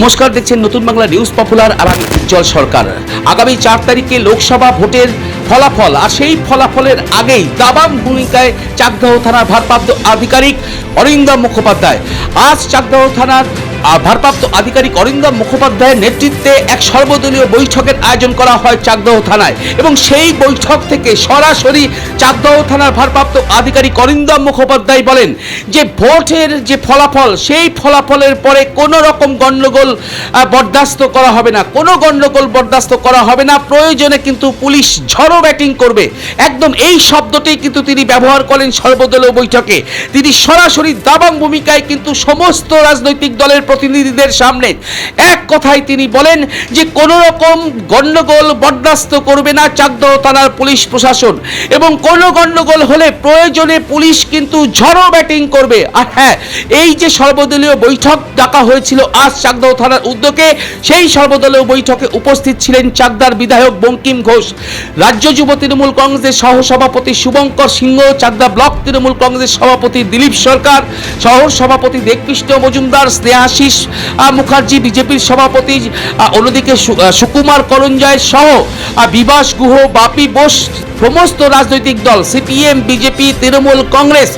নমস্কার, দেখছেন নতুন বাংলা নিউজ পপুলার আর আমি উজ্জ্বল সরকার। আগামী চার তারিখে লোকসভা ভোটের ফলাফল, আর সেই ফলাফলের আগেই দাবাং ভূমিকায় চাকদাহ থানার ভারপ্রাপ্ত আধিকারিক অরিন্দম মুখোপাধ্যায়। আজ চাকদাহ থানার ভারপ্রাপ্ত আধিকারিক অরিন্দম মুখোপাধ্যায়ের নেতৃত্বে এক সর্বদলীয় বৈঠকের আয়োজন করা হয় চাকদহ থানায়। এবং সেই বৈঠক থেকে সরাসরি চাকদহ থানার ভারপ্রাপ্ত আধিকারিক অরিন্দম মুখোপাধ্যায় বলেন যে, ভোটের যে ফলাফল, সেই ফলাফলের পরে কোনো রকম গণ্ডগোল বরদাস্ত করা হবে না। কোনো গণ্ডগোল বরদাস্ত করা হবে না। প্রয়োজনে কিন্তু পুলিশ ঝড়ো ব্যাটিং করবে। একদম এই শব্দটি কিন্তু তিনি ব্যবহার করেন সর্বদলীয় বৈঠকে। তিনি সরাসরি দাবাং ভূমিকায় কিন্তু সমস্ত রাজনৈতিক দলের প্রতিনিধিদের সামনে এক কথায় তিনি বলেন যে, কোনো রকম গণ্ডগোল বরদাস্ত করবে না চাকদহ থানার পুলিশ প্রশাসন। এবং কোনো গণ্ডগোল হলে প্রয়োজনে পুলিশ কিন্তু ঝড়ো ব্যাটিং করবে। আর হ্যাঁ এই যে সর্বদলীয় বৈঠক, ডাকা হয়েছিল আজ চাকদহ থানার উদ্যোগে। সেই সর্বদলীয় বৈঠকে উপস্থিত ছিলেন চাকদার বিধায়ক বঙ্কিম ঘোষ। রাজ্য যুব তৃণমূল কংগ্রেসের সহসভাপতি শুভঙ্কর সিংহ, চাকদা ব্লক তৃণমূল কংগ্রেসের সভাপতি দিলীপ সরকার শহর সভাপতি দেবকৃষ্ণ মজুমদার স্নেহাশিস মুখার্জি, বিজেপির সভাপতি অন্যদিকে সুকুমার করঞ্জয় সহ বিবাস গুহ, বাপি বোস সমস্ত রাজনৈতিক দল, সিপিএম, বিজেপি, তৃণমূল, কংগ্রেস,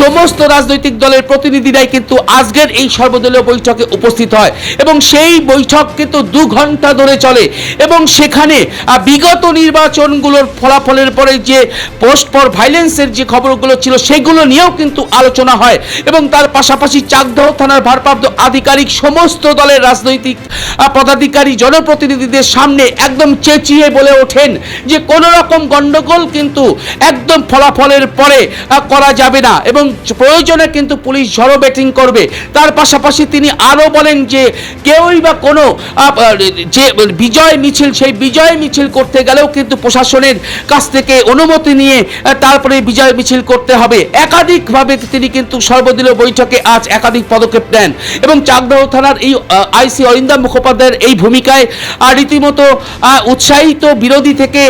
সমস্ত রাজনৈতিক দলের প্রতিনিধিরাই কিন্তু আজকের এই সর্বদলীয় বৈঠকে উপস্থিত হয় এবং সেই বৈঠক কিন্তু দু ঘণ্টা ধরে চলে এবং সেখানে বিগত নির্বাচনগুলোর ফলাফলের পরে যে পোস্ট ফর ভাইলেন্সের যে খবরগুলো ছিল সেগুলো নিয়েও কিন্তু আলোচনা হয় এবং তার পাশাপাশি চাকদহ থানার ভারপ্রাপ্ত আধিকারিক সমস্ত দলের রাজনৈতিক পদাধিকারী, জনপ্রতিনিধিদের সামনে একদম চেঁচিয়ে বলে ওঠেন যে কোনো রকম গণ্ডগোল কিন্তু একদম ফলাফলের পরে করা যাবে না। এবং প্রয়োজনে কিন্তু পুলিশ ঝড়ো ব্যাটিং করবে। তার পাশাপাশি তিনি আরও বলেন যে, কেউই বা কোনো যে বিজয় মিছিল, সেই বিজয় মিছিল করতে গেলেও কিন্তু প্রশাসনের কাছ থেকে অনুমতি নিয়ে তারপরে বিজয় মিছিল করতে হবে। একাধিকভাবে তিনি কিন্তু সর্বদলীয় বৈঠকে আজ একাধিক পদক্ষেপ নেন। এবং চাকদহ থানার এই আইসি অরিন্দা মুখোপাধ্যায়ের এই ভূমিকায় রীতিমতো উৎসাহিত বিরোধী থেকে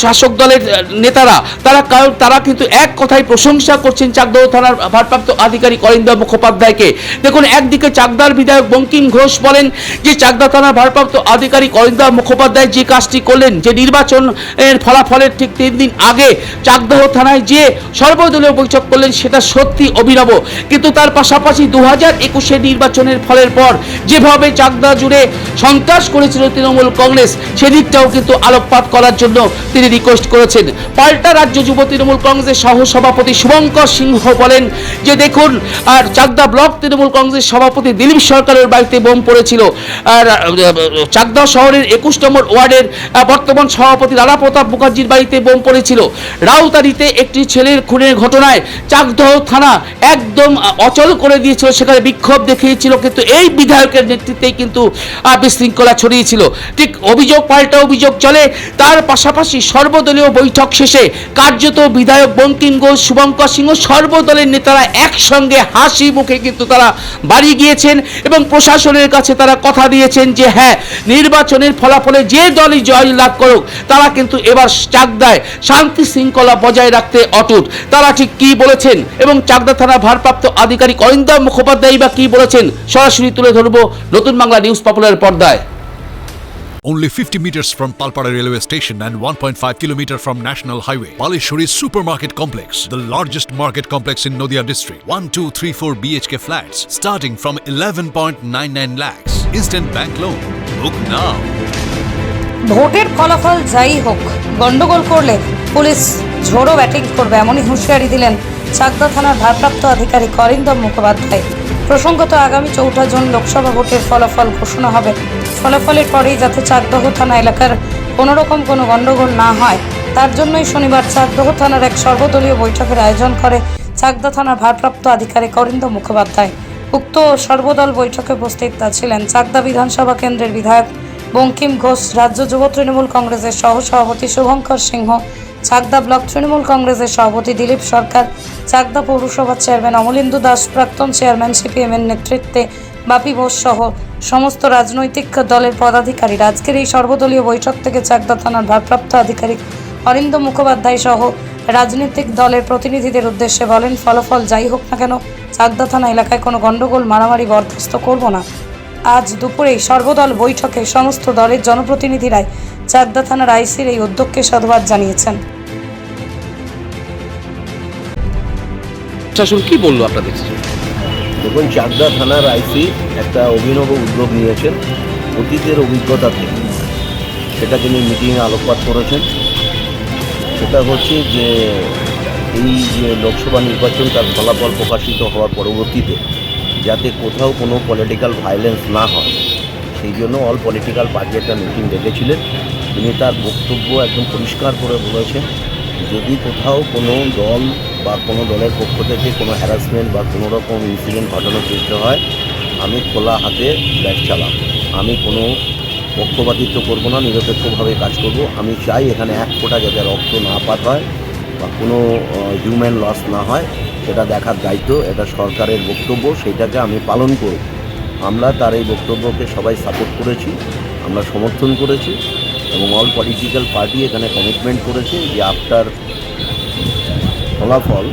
শাসক দলের নেতারা, তারা কারণ তারা কিন্তু এক কথায় প্রশংসা করছেন চাকদহ থানার ভারপ্রাপ্ত আধিকারিক অরিন্দম মুখোপাধ্যায়কে। দেখুন, একদিকে চাকদার বিধায়ক বঙ্কিম ঘোষ বলেন যে চাকদা থানার ভারপ্রাপ্ত আধিকারিক অরিন্দম মুখোপাধ্যায় যে কাজটি করলেন, যে নির্বাচন এর ফলাফলের ঠিক তিন দিন আগে চাকদহ থানায় যে সর্বদলীয় বৈঠক করলেন, সেটা সত্যি অভিনব। কিন্তু তার পাশাপাশি দু হাজার একুশে নির্বাচনের ফলের পর যেভাবে চাকদা জুড়ে সন্ত্রাস করেছিল তৃণমূল কংগ্রেস, সেদিকটাও কিন্তু আলোকপাত করার জন্য তিনি রিকোয়েস্ট করেছেন। পাল্টা রাজ্য যুব তৃণমূল কংগ্রেসের সহ সভাপতি শুভঙ্কর সিংহ বলেন যে, দেখুন, আর চাকদা ব্লক তৃণমূল কংগ্রেস সভাপতি দিলীপ সরকারের বাড়িতে বোম পড়েছিল। আর চাকদা শহরের একুশ নম্বর ওয়ার্ডের বর্তমান সভাপতি রানা প্রতাপ মুখার্জির বাড়িতে বোম পড়েছিল। রাউতারিতে একটি ছেলের খুনের ঘটনায় চাকদহ থানা একদম অচল করে দিয়েছিল। সেখানে বিক্ষোভ দেখিয়েছিল, কিন্তু এই বিধায়কের নেতৃত্বেই কিন্তু বিশৃঙ্খলা ছড়িয়েছিল। ঠিক অভিযোগ, পাল্টা অভিযোগ চলে। তার পাশাপাশি সর্বদলীয় বৈঠক শেষে কার্যত বিধায়ক বঙ্কিম ঘোষ, শুভঙ্কর সিংহ সর্বদলের নেতারা একসঙ্গে হাসি মুখে কিন্তু তারা বাড়ি গিয়েছেন এবং প্রশাসনের কাছে তারা কথা দিয়েছেন যে হ্যাঁ নির্বাচনের ফলাফলে যে দলই জয় লাভ করুক, তারা কিন্তু এবার চাকদায় শান্তি শৃঙ্খলা বজায় রাখতে অটুট। তারা ঠিক কি বলেছেন এবং চাকদা থানার ভারপ্রাপ্ত আধিকারিক অরিন্দম মুখোপাধ্যায় বা কি বলেছেন, সরাসরি তুলে ধরবো নতুন বাংলা নিউজ পপুলার পর্দায়। Only 50 meters from Palpara railway station and 1.5 kilometer from National Highway. Palishuri Supermarket Complex, the largest market complex in Noida district. 1, 2, 3, 4 BHK flats starting from 11.99 lakhs. Instant bank loan. Book now. ভোটের ফলাফল যাই হোক গন্ডগোল করলে police ঝোড়ো batting করবে এমনই হুঁশিয়ারি দিলেন চাকদা থানার ভারপ্রাপ্ত আধিকারিক অরিন্দম মুখোপাধ্যায় প্রসঙ্গত আগামী চৌঠা জুন লোকসভা ভোটের ফলাফল ঘোষণা হবে। ফলাফলের পরেই যাতে চাকদহ থানা এলাকার কোনো রকম কোনো গণ্ডগোল না হয়, তার জন্যই শনিবার চাকদহ থানার এক সর্বদলীয় বৈঠকের আয়োজন করে চাকদা থানার ভারপ্রাপ্ত আধিকারিক অরিন্দম মুখোপাধ্যায়। উক্ত সর্বদল বৈঠকে উপস্থিত ছিলেন চাকদা বিধানসভা কেন্দ্রের বিধায়ক বঙ্কিম ঘোষ, রাজ্য যুব তৃণমূল কংগ্রেসের সহ সভাপতি শুভঙ্কর সিংহ চাকদা ব্লক তৃণমূল কংগ্রেসের সভাপতি দিলীপ সরকার, চাকদা পৌরসভার চেয়ারম্যান অমলেন্দু দাস, প্রাক্তন চেয়ারম্যান সিপিএমের নেতৃত্বে বাপি বোস সহ সমস্ত রাজনৈতিক দলের পদাধিকারী আজকের এই সর্বদলীয় বৈঠক থেকে চাকদা থানার ভারপ্রাপ্ত আধিকারিক অরিন্দ মুখোপাধ্যায় সহ রাজনৈতিক দলের প্রতিনিধিদের উদ্দেশ্যে বলেন, ফলাফল যাই হোক না কেন, চাকদা থানা এলাকায় কোনো গণ্ডগোল, মারামারি, বরখাস্ত করব না। আজ দুপুরেই সর্বদল বৈঠকে সমস্ত দলের জনপ্রতিনিধিরাই চাকদা থানার আইসির এই উদ্যোগকে সাধুবাদ জানিয়েছেন। শাসন কি বলল আপনাদের? দেখুন, চাকদা থানার আইসি একটা অভিনব উদ্যোগ নিয়েছেন অতীতের অভিজ্ঞতা থেকে। সেটা তিনি মিটিংয়ে আলোকপাত করেছেন। সেটা হচ্ছে যে, এই যে লোকসভা নির্বাচন তার ফলাফল প্রকাশিত হওয়ার পরবর্তীতে যাতে কোথাও কোনো পলিটিক্যাল ভায়োলেন্স না হয়, সেই জন্য অল পলিটিক্যাল পার্টি একটা মিটিং ডেকেছিলেন। তিনি তার বক্তব্য একদম পরিষ্কার করে বলেছেন, যদি কোথাও কোনো দল বা কোনো দলের পক্ষ থেকে কোনো হ্যারাসমেন্ট বা কোনো রকম ইনসিডেন্ট ঘটানোর চেষ্টা হয়, আমি খোলা হাতে ব্যাগ চালাম। আমি কোনো পক্ষপাতিত্ব করব না, নিরপেক্ষভাবে কাজ করব। আমি চাই এখানে এক ফোঁটা যাতে রক্ত না পাত হয় বা কোনো হিউম্যান লস না হয়। সেটা দেখার দায়িত্ব, এটা সরকারের বক্তব্য সেইটাকে আমি পালন করব। আমরা তার এই বক্তব্যকে সবাই সাপোর্ট করেছি, আমরা সমর্থন করেছি এবং অল পলিটিক্যাল পার্টি এখানে কমিটমেন্ট করেছে যে আফটার ফলাফল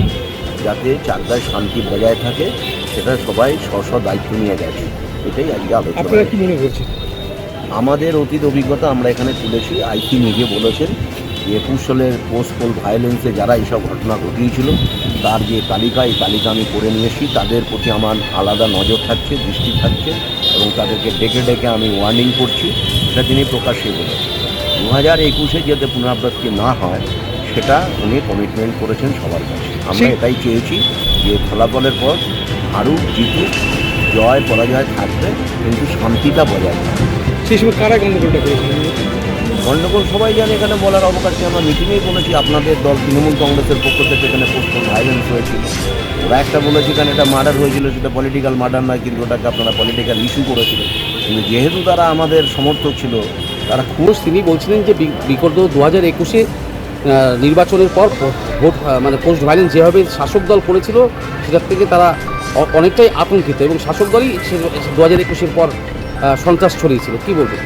যাতে চাকদায় শান্তি বজায় থাকে সেটা সবাই স্ব স্ব দায়িত্ব নিয়ে গেছে। এটাই আজকে আলোচনা। কি মনে করছেন? আমাদের অতীত অভিজ্ঞতা আমরা এখানে তুলেছি। আইসি নিজে বলেছেন যে একুশ সালের পোস্ট পোল ভায়োলেন্সে যারা এইসব ঘটনা ঘটিয়েছিল তার যে তালিকা এই তালিকা আমি করে নিয়ে এসেছি তাদের প্রতি আমার আলাদা নজর থাকছে দৃষ্টি থাকছে এবং তাদেরকে ডেকে ডেকে আমি ওয়ার্নিং করছি। এটা তিনি প্রকাশ্যে বলেছেন। দু হাজার একুশে যাতে পুনরাবৃত্তি না হয় সেটা উনি কমিটমেন্ট করেছেন সবার কাছে। আমরা এটাই চেয়েছি যে ফলাফলের পর আরও জিতুক জয় পরাজয় থাকবে কিন্তু শান্তিটা বজায় থাকবে। সেই সময় কারা গণ্ডগোলটা করেছিলেন গণ্ডগোল সবাই জানে এখানে বলার অবকাশ নেই। আমরা মিটিংয়েই বলেছি। আপনাদের দল তৃণমূল কংগ্রেসের পক্ষ থেকে এখানে পোস্টাল ভায়োলেন্স হয়েছিল। ওরা একটা বলেছে এখানে একটা মার্ডার হয়েছিল সেটা পলিটিক্যাল মার্ডার নয় কিন্তু ওটাকে আপনারা পলিটিক্যাল ইস্যু করেছিলেন। কিন্তু যেহেতু তারা আমাদের সমর্থক ছিল তারা খুব তিনি বলছিলেন যে বিগত দু হাজার একুশে নির্বাচনের পর ভোট মানে পোস্ট ভাইলেন্স যেভাবে শাসক দল করেছিল সেটার থেকে তারা অনেকটাই আতঙ্কিত এবং শাসক দলই দু হাজার একুশের পর সন্ত্রাস ছড়িয়েছিল। কি বলবেন?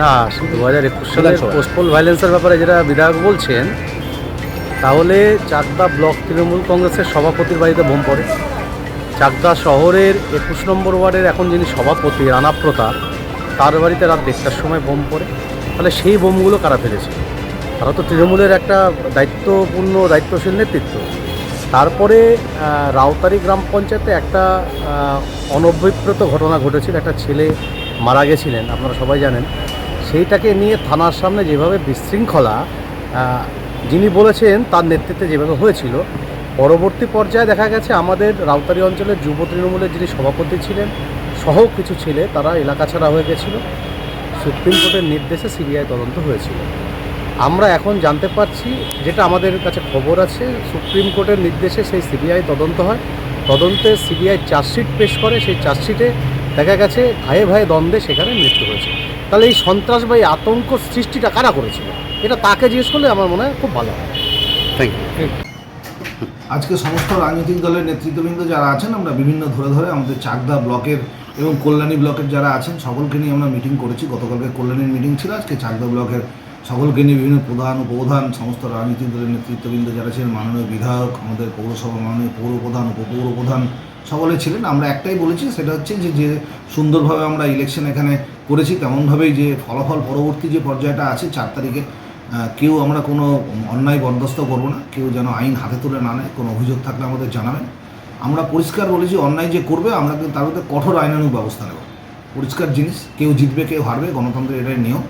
না দু হাজার একুশ সালের বিধানসভা। পোস্টপোল ভায়োলেন্সের ব্যাপারে যেটা বিধায়ক বলছেন তাহলে চাকদা ব্লক তৃণমূল কংগ্রেসের সভাপতির বাড়িতে বোম পড়ে। চাকদা শহরের একুশ নম্বর ওয়ার্ডের এখন যিনি সভাপতি রানা প্রতাপ তার বাড়িতে রাত দেড়টার সময় বোম পড়ে। তাহলে সেই বোমগুলো কারা ফেলেছে? তারা তো তৃণমূলের একটা দায়িত্বপূর্ণ, দায়িত্বশীল নেতৃত্ব। তারপরে রাউতারি গ্রাম পঞ্চায়েতে একটা অনভিপ্রেত ঘটনা ঘটেছিল। একটা ছেলে মারা গেছিলেন, আপনারা সবাই জানেন। সেইটাকে নিয়ে থানার সামনে যেভাবে বিশৃঙ্খলা যিনি বলেছেন তার নেতৃত্বে যেভাবে হয়েছিল, পরবর্তী পর্যায়ে দেখা গেছে আমাদের রাউতারি অঞ্চলের যুব তৃণমূলের যিনি সভাপতি ছিলেন, সহ কিছু ছেলে তারা এলাকা ছাড়া হয়ে গেছিল। সুপ্রিম কোর্টের নির্দেশে সিবিআই তদন্ত হয়েছিল। আমরা এখন জানতে পারছি যেটা আমাদের কাছে খবর আছে সুপ্রিম কোর্টের নির্দেশে সেই সিবিআই তদন্ত হয়। তদন্তে সিবিআই চার্জশিট পেশ করে সেই চার্জশিটে দেখা গেছে ভাইয়ে ভাইয়ে দ্বন্দ্বে সেখানে মৃত্যু হয়েছে। তাহলে এই সন্ত্রাস বা এই আতঙ্ক সৃষ্টিটা কারা করেছিল? এটা তাকে জিজ্ঞেস করলে আমার মনে হয় খুব ভালো হয়। থ্যাংক ইউ আজকে সমস্ত রাজনৈতিক দলের নেতৃত্ববৃন্দ যারা আছেন আমরা বিভিন্ন ধরে ধরে আমাদের চাকদা ব্লকের এবং কল্যাণী ব্লকের যারা আছেন সকলকে নিয়ে আমরা মিটিং করেছি। গতকালকে কল্যাণীর মিটিং ছিল আজকে চাকদা ব্লকের সকলকে নিয়ে বিভিন্ন প্রধান উপপ্রধান, সমস্ত রাজনৈতিক দলের নেতৃত্ববৃন্দ যারা ছিলেন, মাননীয় বিধায়ক, আমাদের পৌরসভা মাননীয় পৌর প্রধান উপপৌর প্রধান সকলে ছিলেন। আমরা একটাই বলেছি, সেটা হচ্ছে যে যে সুন্দরভাবে আমরা ইলেকশন এখানে করেছি, তেমনভাবেই যে ফলাফল পরবর্তী যে পর্যায়টা আছে, চার তারিখে কেউ আমরা কোনো অন্যায় বরদাস্ত করব না। কেউ যেন আইন হাতে তুলে না নেয়, কোনো অভিযোগ থাকলে আমাদের জানাবেন। আমরা পরিষ্কার বলেছি, অন্যায় যে করবে, আমরা কিন্তু তার মধ্যে কঠোর আইনানুগ ব্যবস্থা নেব। পরিষ্কার জিনিস, কেউ জিতবে, কেউ হারবে, গণতন্ত্রের এটাই নিয়ম।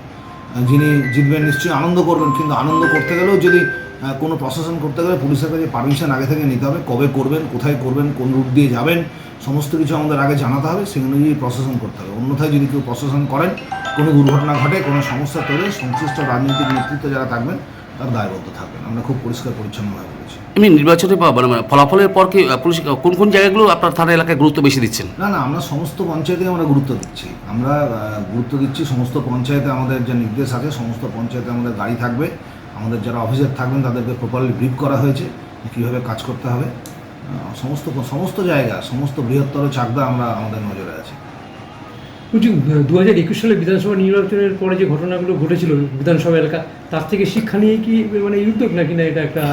যিনি জিতবেন নিশ্চয়ই আনন্দ করবেন, কিন্তু আনন্দ করতে গেলেও যদি কোনো প্রশাসন করতে গেলে পুলিশের কাছে পারমিশন আগে থেকে নিতে হবে, কবে করবেন, কোথায় করবেন, কোন রুট দিয়ে যাবেন, সমস্ত কিছু আমাদের আগে জানাতে হবে, সেই অনুযায়ী প্রশাসন করতে হবে। অন্যথায় যদি কেউ প্রশাসন করেন, কোনো দুর্ঘটনা ঘটে, কোনো সমস্যা তৈরি সংশ্লিষ্ট রাজনৈতিক নেতৃত্ব যারা থাকবেন তার দায়বদ্ধ থাকবেন। আমরা খুব পরিষ্কার পরিচ্ছন্নভাবে বলেছি। এমনি নির্বাচনের পর মানে ফলাফলের পর কি পুলিশ কোন কোন জায়গাগুলো আপনার থানা এলাকায় গুরুত্ব বেশি দিচ্ছেন? না না আমরা সমস্ত পঞ্চায়েতে আমরা গুরুত্ব দিচ্ছি। আমরা গুরুত্ব দিচ্ছি সমস্ত পঞ্চায়েতে আমাদের যে নির্দেশ আছে সমস্ত পঞ্চায়েতে আমাদের গাড়ি থাকবে। আমাদের যারা অফিসার থাকবেন তাদেরকে প্রপারলি ব্রিফ করা হয়েছে কীভাবে কাজ করতে হবে। সমস্ত সমস্ত জায়গা সমস্ত বৃহত্তর চাকদা আমরা আমাদের নজরে আছে। দু হাজার একুশ সালে বিধানসভা নির্বাচনের পরে যে ঘটনাগুলো ঘটেছিল বিধানসভা এলাকা, তার থেকে শিক্ষা নিয়ে কি মানে উদ্যোগ নাকি না এটা একটা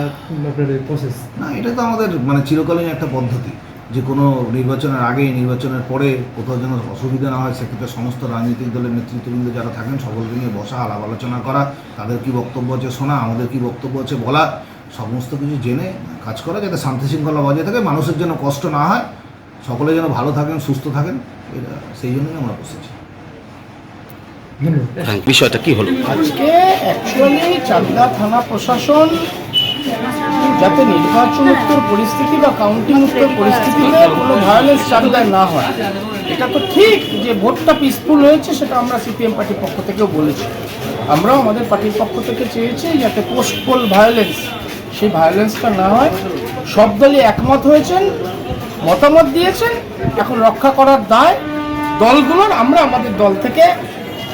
আপনার প্রসেস না, এটা তো আমাদের মানে চিরকালীন একটা পদ্ধতি। যে কোনো নির্বাচনের আগে, নির্বাচনের পরে কোথাও যেন অসুবিধা না হয়, সেক্ষেত্রে সমস্ত রাজনৈতিক দলের নেতৃত্ববৃন্দ যারা থাকেন, সকলকে নিয়ে বসা, আলাপ আলোচনা করা, তাদের কি বক্তব্য আছে শোনা, আমাদের কি বক্তব্য আছে বলা, সমস্ত কিছু জেনে কাজ করা, যাতে শান্তি শৃঙ্খলা বজায় থাকে, মানুষের যেন কষ্ট না হয়, সকলে যেন ভালো থাকেন, সুস্থ থাকেন। এটা সেই জন্যই আমরা বসেছি। বিষয়টা কি হলো? আজকে অ্যাকচুয়ালি চাকদা থানা প্রশাসন যাতে নির্বাচনোত্তর পরিস্থিতি বা কাউন্টিং উত্তর পরিস্থিতিতে কোনো ভায়োলেন্স চাকদায় না হয় এটা তো ঠিক যে ভোটটা পিসফুল হয়েছে সেটা আমরা সিপিএম পার্টির পক্ষ থেকেও বলেছি। আমরাও আমাদের পার্টির পক্ষ থেকে চেয়েছি যাতে পোস্ট পোল ভায়োলেন্স সেই ভায়োলেন্সটা না হয়। সব দলই একমত হয়েছেন। মতামত দিয়েছেন এখন রক্ষা করার দায় দলগুলোর। আমরা আমাদের দল থেকে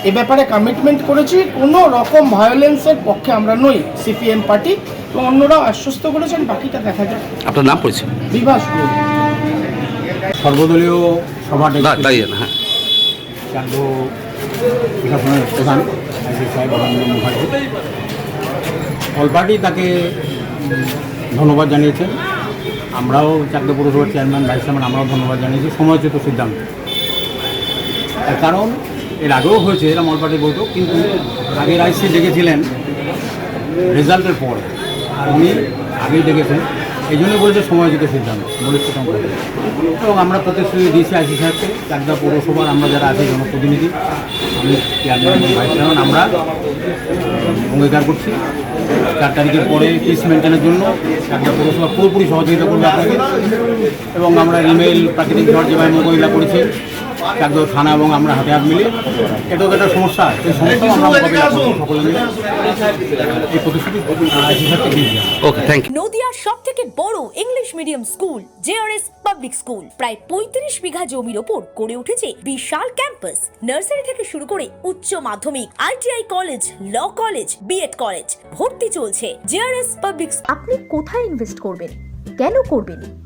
এ ব্যাপারে কমিটমেন্ট করেছি কোনো রকম ভায়োলেন্সের পক্ষে আমরা নই সিপিএম পার্টি এবং অন্যরাও আশ্বস্ত করেছেন বাকিটা দেখা যাক। আপনার নাম পরিচয়? বিভাস সর্বদলীয় সভা হ্যাঁ। চান্দ প্রশাসনের প্রধান অল পার্টি তাকে ধন্যবাদ জানিয়েছেন। আমরাও চাকদা পৌরসভার চেয়ারম্যান, ভাইস চেয়ারম্যান, আমরাও ধন্যবাদ জানিয়েছি। সময়োচিত সিদ্ধান্ত। কারণ, এর আগেও হয়েছে, এরা অল পার্টি বৈঠক, কিন্তু আগের আইসি ডেকেছিলেন রেজাল্টের পর। আর উনি আগেই ডেকেছেন এই জন্য বলেছে সময়যুত সিদ্ধান্ত, বলেছে এবং আমরা প্রতিশ্রুতি দিয়েছি আইসি সাহেবকে, চাকদা পৌরসভার আমরা যারা আছি, জনপ্রতিনিধি, আমি চেয়ারম্যান ভাইস চেয়ারম্যান আমরা অঙ্গীকার করছি। চার তারিখের পরে পিস মেনটেনের জন্য চাকদা পৌরসভা পুরোপুরি সহযোগিতা করবে আপনাকে এবং আমরা ইমেল প্রাকৃতিক ঝড় যেভাবে মোকাবিলা করেছি চাকদা থানা এবং আমরা হাতে হাত মিলিয়ে এটাও একটা সমস্যা এই সমস্যাও আমরা সকলে মিলে এই প্রতিশ্রুতি ওকে থ্যাংক ইউ নদিয়ার সব থেকে বড় English medium school JRS public school প্রায় পঁয়ত্রিশ বিঘা জমির ওপর গড়ে উঠেছে বিশাল ক্যাম্পাস নার্সারি থেকে শুরু করে উচ্চ মাধ্যমিক ITI college law college BEd college ভর্তি চলছে। জেআরএস পাবলিক আপনি কোথায় ইনভেস্ট করবেন? কেন করবেন?